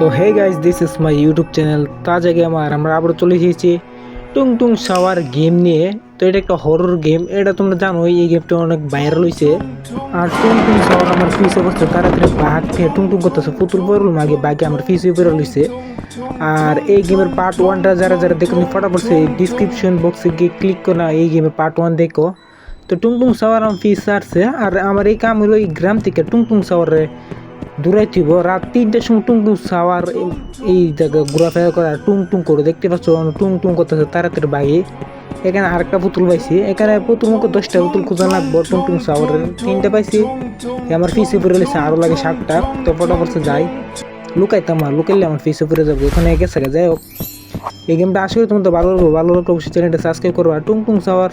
তো hey guys this is my YouTube channel Taja gamer আমরা আবার চলে এসেছি টুং টুং সাওয়ার গেম নিয়ে। তো এটা একটা হরর গেম এটা তোমরা জানো এই গেমটা অনেক ভাইরাল হয়েছে আর টুং টুং সাওয়ার আমার ফিস অবস্থা তাড়াতাড়ি বাঘ খেয়ে টুং টুং করতেছে পুতুল পরল মাগে বাঘে আমার ফিস বেরোল হয়েছে আর এই গেমের পার্ট ওয়ানটা যারা যারা দেখুন ফটাফট সেই ডিসক্রিপশন বক্সে গিয়ে ক্লিক করো এই গেমের পার্ট ওয়ান দেখো। তো টুং টুং সাওয়ার আমার ফিস আসছে, আর আমার এই কাম হলো এই গ্রাম থেকে টুং টুং সাওয়ারে। দূরাই থিব, রাত তিনটার সময় টুং টুং সাওয়ার এই- জায়গা ঘোরাফেরা করে টুং টুং করে দেখতে পাচ্ছ টুং টুং করতেছে তাড়াতাড়ি বাগে এখানে আরেকটা পুতুল পাইছি। এখানে পুতুল মুখে দশটা পুতুল খুঁজা লাগবো, টুং টুং সাওয়ারের তিনটা পাইছি। আমার ফিস উপরে রয়েছে আরও লাগে সাতটা, তো ফটাফট যাই। লুকাইতাম আর, লুকাইলে আমার ফিস উপরে যাব ওখানে গেছে যাই হোক। এই গেমটা করি তোমাদের ভালো লাগবে, ভালো লাগলে অবশ্যই চ্যানেলটা সাবস্ক্রাইব করব আর টুং টুং সাওয়ার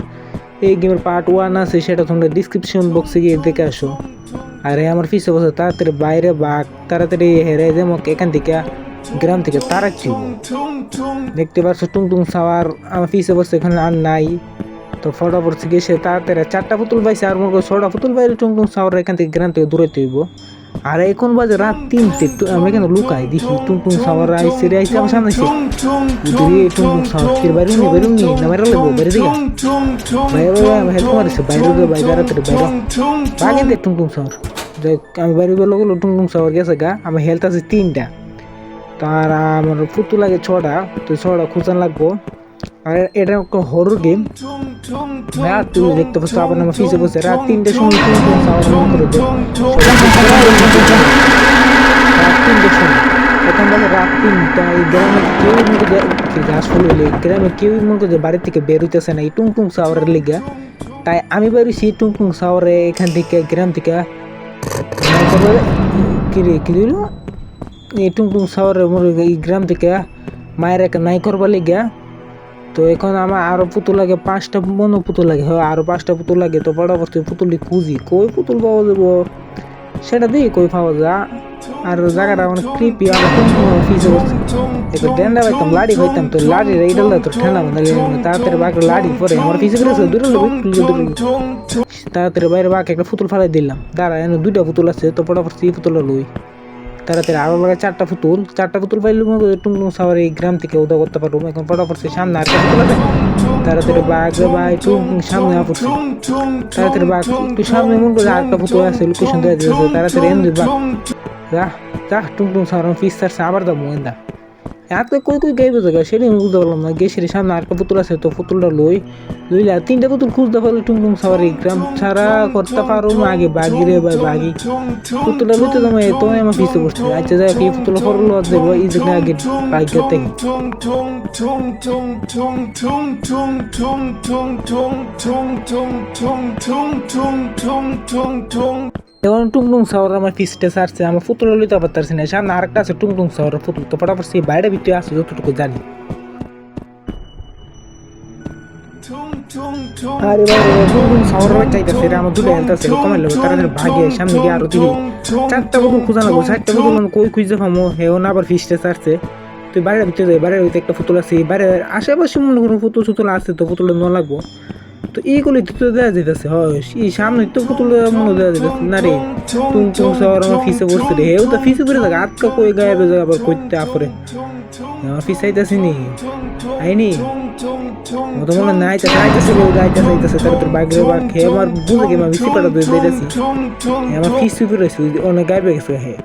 এই গেমের পার্ট ওয়ান আছে, সেটা তোমরা ডিসক্রিপশন বক্সে গিয়ে দেখে আসো। আরে আমার ফিসে বসে তাড়াতাড়ি বাইরে বাঘ তাড়াতাড়ি হেরে যে মোক এখান থেকে গ্রাম থেকে তারাচ্ছি দেখতে পাচ্ছ টুং টুং সাওয়ার আমার ফিসে বসে এখানে আর নাই তো ফটাফট থেকে সে তাড়াতাড়ি চারটা পুতুল পাইছে আর মনে করো ছটা পুতুল পাইলে টুং টুং সাওয়ার এখান থেকে গ্রাম থেকে দূরে হইব আর এখন বাজে রাত তিনটে টু- আমি এখানে লুকাই দেখি টুং টুং সাওয়ার আইসে রে আইসে আমার সামনে টুং টুং সাওয়ার বাইরে নি বাইরে নি না বাইরে লাগবো বাইরে দিকে বাইরে বাইরে বাইরে গিয়ে বাইরে বাইরে টুং টুং সাওয়ার আমি বাইরে বের লোক টুং টুং সাওয়ার গেছে গা আমার হেলথ আছে তিনটা। তার আমার ফুতু লাগে ছটা, তো ছটা খুঁজান লাগবো। আর এটা একটা হরর গেম রাত তুমি দেখতে পাচ্ছ আবার আমার ফিসে বসে। রাত তিনটের সময় টুং টুং সাওয়ার করে রাত তিনটের এখন বলে রাত তিনটা, এই গ্রামে কেউ মনে করে গাছ ফুল হইলে গ্রামে কেউ মনে করে বাড়ি থেকে বের হইতেছে না। এই টুং টুং সাওয়ারের লিগা। তাই আমি বেরোছি টুং টুং সাওয়ারে এখান থেকে, গ্রাম থেকে কিরে, কি দিল? এই টুং টুং সাওয়ারে মোর এই গ্রাম থেকে মায়ের এক নাই করবার লিগা তো এখন আমার আরও পুতুল লাগে, পাঁচটা মনো পুতুল লাগে আরও পাঁচটা পুতুল লাগে, তো বড় পুতুলটি খুঁজি, কই পুতুল পাওয়া যাব? সেটা দিয়ে কই পাওয়া যা আর জায়গাটা অনেক ক্রিপি ফিসে বসছে একটু ডেন্ডা লাড়ি পাইতাম তো লাড়ি এইডাল তো ঠান্ডা মানে তাড়াতাড়ি বাঘ লাড়ি পরে। আমার ফিসে করে দূরে তাড়াতাড়ি বাইরে বাঘ একটা পুতুল ফালাই দিলাম। দাঁড়া, এনে দুইটা পুতুল আছে, তো ফটাফট সেই পুতুলটা লই। তাড়াতাড়ি আরও লাগে চারটা পুতুল চারটা পুতুল পাইলে টুং টুং সাওয়ার এই গ্রাম থেকে উদা করতে পারব। এখন ফটাফট সেই সামনে আরেকটা পুতুল আছে। তাড়াতাড়ি বাঘ ভাই টুং টুং সামনে আপড়ছে তাড়াতাড়ি বাঘ, একটু সামনে মন করে আরেকটা পুতুল আছে লোকেশন দেওয়া দিয়েছে তাড়াতাড়ি এনে বাঘ। যা যা টুং টুং সাওয়ার ফিস সারছে, আবার দাম এন্দা এত কই কই গাইবে জায়গা সেটা আমি বুঝতে পারলাম না। গেছে সামনে আরেকটা পুতুল আছে, তো পুতুলটা লই, লইলে আর তিনটা পুতুল খুঁজতে পারলে টুং টুং সাওয়ার এই গ্রাম ছাড়া করতে পারো আগে বাগি রে ভাই বাগি। পুতুলটা লইতে তোমার তো আমার পিছিয়ে বসছে আচ্ছা যাই এই পুতুলটা পরলো আর দেবো, এই যে আগে বাইক থেকে এখন টুং টুং সাওয়ার আমার পিসটা সারছে আমার পুতুল লইতে পারতারছি না। সামনে আরেকটা আছে টুং টুং সাওয়ার পুতুল, তো ফটাফট সেই বাইরে ভিতরে আছে যতটুকু জানি। চারটা পুতুল লাগবো, চারটা পুতুল না আবার ফিসটা বাইরের ভিতরে ভিতরে একটা পুতুল আছে বাইরে আশেপাশে মনে করুন পুতুল সুতুল আছে, তো পুতুলটা ন লাগবো। তো এইগুলি তো দেওয়া যেতেছে হয় এই সামনে তো পুতুল মনে দেওয়া যেতেছে না রে? টুং শহর আমার ফিসে পড়ছে রে? হেও তো ফিসে পড়ে থাকে, আটকা কই গায়ে বেজে আবার কইতে আপরে? আমার ফিস নি। আইনি? ও তো মনে নাই, তো আইতাছে রে আইতাছে তার তোর বাইক বাক হে আমার বুঝে গেম আমি সিপাটা দিয়ে দিতেছি। আমার ফিস রয়েছে অনেক গেছে, হে।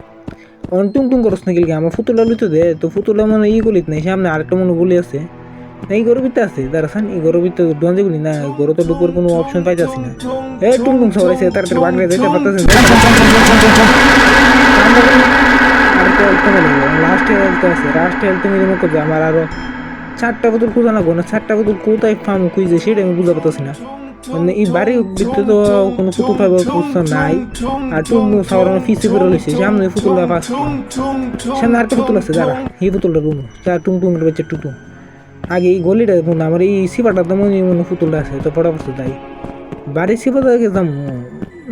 অন টুং টুং করছ নাকি আমার ফুতুলা লইতে দে, তো ফুতুলা মানে ই গলিত নাই, সামনে আরেকটা মনে গুলি আছে। এই গরবিতে আছে দাঁড়ান এই গরবিতে ডোয়াঞ্জে গুলি না গরু তো ডুকুর কোনো অপশন পাইতাছি না। এ টুং টুং সবাইছে তাড়াতাড়ি বাগড়ে যেতে পারতেছে। লাস্ট আছে লাস্ট হেলথ মিলে আমার আরও চারটা বোতল খুঁজা না না চারটা বোতল কোথায় ফার্ম খুঁজে সেটা আমি বুঝতে পারতেছি না। মানে এই বাড়ির ভিতরে তো কোনো পুতুল খুঁজতে নাই আর টুং সাওয়ার ফিসে করে রয়েছে সামনে পুতুলটা পাস সামনে আরেকটা পুতুল আছে দাঁড়া এই পুতুলটা রুমু যা টুং টুং বেচে টুটু। আগে এই গলিটা দেখুন আমার এই সিপাটা তো মনে মনে পুতুলটা আছে, তো পড়াপড়তে তাই। বাড়ির সিপাটা গেলাম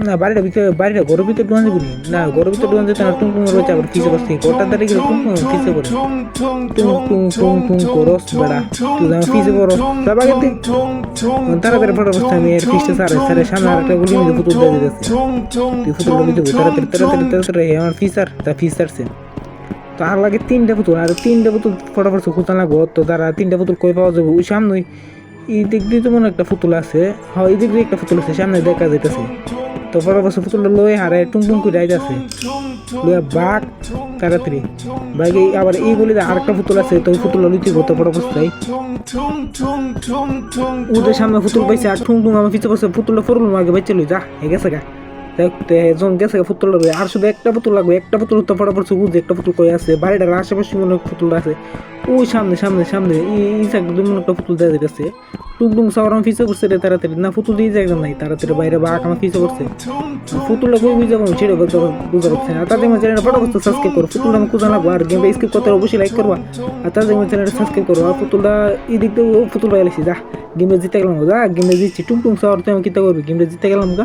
না, বাড়িটা ভিতরে, বাড়িটা ঘরের ভিতরে ডুয়ান যাব না, ঘরের ভিতরে ডুয়ান যেতে না টুং টুং রয়েছে, আবার ফিসে বসতে গোটা দাঁড়িয়ে গেলে টুং টুং ফিসে পড়ে। টুং টুং টুং টুং করস, বেড়া। তুই আমার ফিসে সব আগে দেখ, তাড়াতাড়ি ফটো বসতে আমি এর ফিসটা সারে সারে, সামনে আরেকটা গুলি মিলে পুতুল দিয়ে দিতেছে। তুই পুতুলটা দিতে তাড়াতাড়ি তাড়াতাড়ি তাড়াতাড়ি আমার ফিসার তা ফিসারছে তার লাগে তিনটা পুতুল আর তিনটা পুতুল ফটাফট খুঁজতে লাগবো। তো তারা তিনটা পুতুল কই পাওয়া যাবে? ওই সামনে এই দিক দিয়ে তো মনে একটা পুতুল আছে। হ্যাঁ এই দিক দিয়ে একটা পুতুল আছে, সামনে দেখা যাইতেছে। তো ফটাফট পুতুলটা লয়ে হারে টুং টুং করে যাইতেছে লইয়া বাঘ তাড়াতাড়ি। বাঘ আবার এই বলি আরেকটা পুতুল আছে, তো পুতুল লইতে করতে ফটাফট চাই ওদের সামনে পুতুল পাইছে, আর ঠুং ঠুং আমার পিছিয়ে পড়ছে পুতুলটা ফরুল আগে বাইচে লই যা হে গেছে গা। দেখতে, জন গেছে পুতুল লই আর শুধু একটা পুতুল লাগবে, একটা পুতুল তো ফটাফট বুঝে একটা পুতুল কই আছে, বাড়িটার আশেপাশে মনে হয় পুতুল আছে। ওই সামনে সামনে সামনে এই এই মনে একটা পুতুল দেখা যাচ্ছে টুং টুং সবার আমার পিছিয়ে পড়ছে রে তাড়াতাড়ি। না, পুতুল দিয়ে জায়গা নাই, তাড়াতাড়ি বাইরে বাঘ আমার পিছিয়ে পড়ছে পুতুলটা কই বুঝে যাব সেটা বুঝতে পারছি না। তাদের আমার চ্যানেলটা ফটাফট সাবস্ক্রাইব করো, পুতুলটা আমি খুঁজে লাগবো আর গেমটা স্কিপ করতে অবশ্যই লাইক করবা। আর তাদের আমার চ্যানেলটা সাবস্ক্রাইব করো। আর পুতুলটা এই দিক দিয়ে পুতুল পাইলেছি যা গেমে জিতে গেলাম যা গেমে জিতছি। টুং টুং সবার তুই আমি কিতা করবি? গেমটা জিতে গেলাম গা।